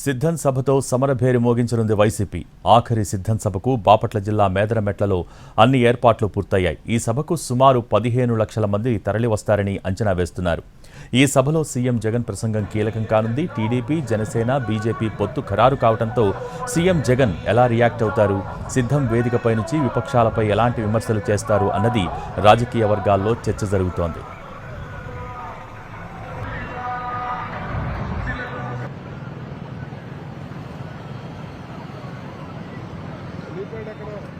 సిద్ధం సభతో సమరభేరి మోగించనుంది వైసీపీ. ఆఖరి సిద్ధం సభకు బాపట్ల జిల్లా మేదరమెట్లలో అన్ని ఏర్పాట్లు పూర్తయ్యాయి. ఈ సభకు సుమారు పదిహేను లక్షల మంది తరలివస్తారని అంచనా వేస్తున్నారు. ఈ సభలో సీఎం జగన్ ప్రసంగం కీలకం కానుంది. టీడీపీ జనసేన బీజేపీ పొత్తు ఖరారు కావడంతో సీఎం జగన్ ఎలా రియాక్ట్ అవుతారు? సిద్ధం వేదికపై నుంచి విపక్షాలపై ఎలాంటి విమర్శలు చేస్తారు అన్నది రాజకీయ వర్గాల్లో చర్చ జరుగుతోంది. だけど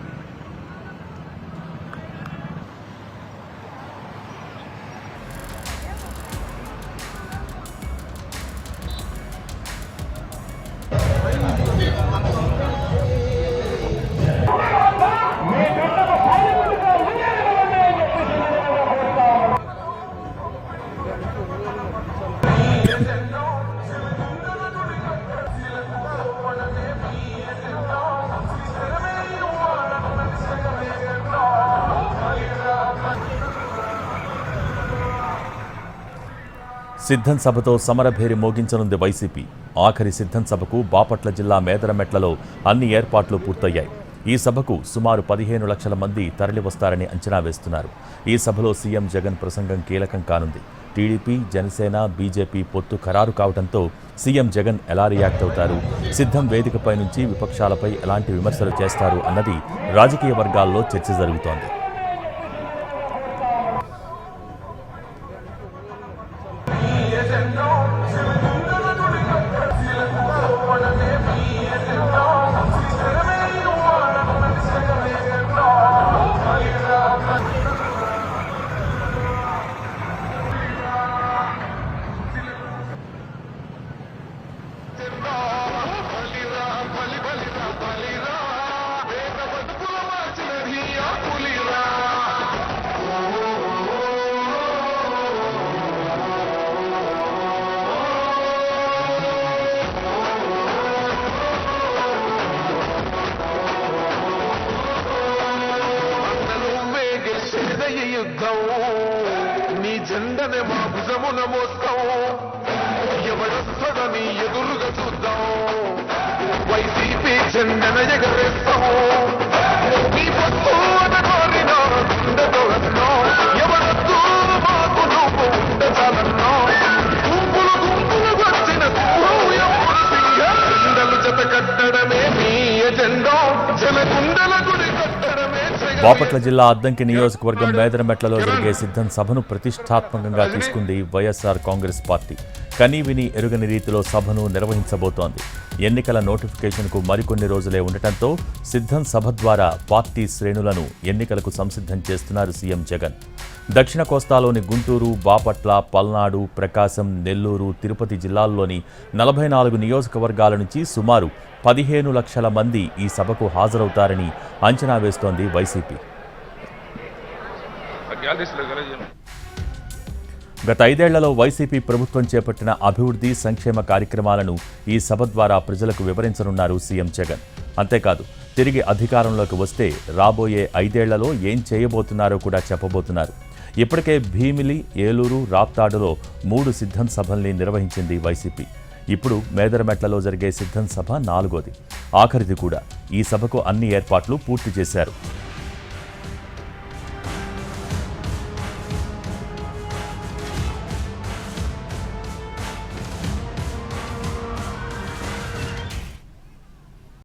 సిద్ధం సభతో సమరభేరి మోగించనుంది వైసీపీ. ఆఖరి సిద్ధం సభకు బాపట్ల జిల్లా మేదరమెట్లలో అన్ని ఏర్పాట్లు పూర్తయ్యాయి. ఈ సభకు సుమారు పదిహేను లక్షల మంది తరలివస్తారని అంచనా వేస్తున్నారు. ఈ సభలో సీఎం జగన్ ప్రసంగం కీలకం కానుంది. టీడీపీ జనసేన బీజేపీ పొత్తు ఖరారు కావడంతో సీఎం జగన్ ఎలా రియాక్ట్ అవుతారు? సిద్ధం వేదికపై నుంచి విపక్షాలపై ఎలాంటి విమర్శలు చేస్తారు అన్నది రాజకీయ వర్గాల్లో చర్చ జరుగుతోంది. గెలిచేదయ్య యుద్ధం. నీ జెండనే మా భుజమున మోస్తాం. ఎవడొస్తాడని ఎదురుగా చూద్దాం. వైసీపీ జెండన ఎగరేస్తాం. బాపట్ల జిల్లా అద్దంకి నియోజకవర్గం మేదరమెట్లలో జరిగే సిద్ధం సభను ప్రతిష్టాత్మకంగా తీసుకుంది వైఎస్ఆర్ కాంగ్రెస్ పార్టీ. కనీవిని ఎరుగని రీతిలో సభను నిర్వహించబోతోంది. ఎన్నికల నోటిఫికేషన్కు మరికొన్ని రోజులే ఉండటంతో సిద్ధం సభ ద్వారా పార్టీ శ్రేణులను ఎన్నికలకు సంసిద్ధం చేస్తున్నారు సీఎం జగన్. దక్షిణ కోస్తాలోని గుంటూరు బాపట్ల పల్నాడు ప్రకాశం నెల్లూరు తిరుపతి జిల్లాల్లోని నలభై నాలుగు నియోజకవర్గాల నుంచి సుమారు పదిహేను లక్షల మంది ఈ సభకు హాజరవుతారని అంచనా వేస్తోంది వైసీపీ. గత ఐదేళ్ళలో వైసీపీ ప్రభుత్వం చేపట్టిన అభివృద్ధి సంక్షేమ కార్యక్రమాలను ఈ సభ ద్వారా ప్రజలకు వివరించనున్నారు సీఎం జగన్. అంతేకాదు తిరిగి అధికారంలోకి వస్తే రాబోయే ఐదేళ్ళలో ఏం చేయబోతున్నారో కూడా చెప్పబోతున్నారు. ఇప్పటికే భీమిలి ఏలూరు రాప్తాడులో మూడు సిద్ధం సభల్ని నిర్వహించింది వైసీపీ. ఇప్పుడు మేదరమెట్లలో జరిగే సిద్ధం సభ నాలుగోది. ఆఖరిది కూడా. ఈ సభకు అన్ని ఏర్పాట్లు పూర్తి చేశారు.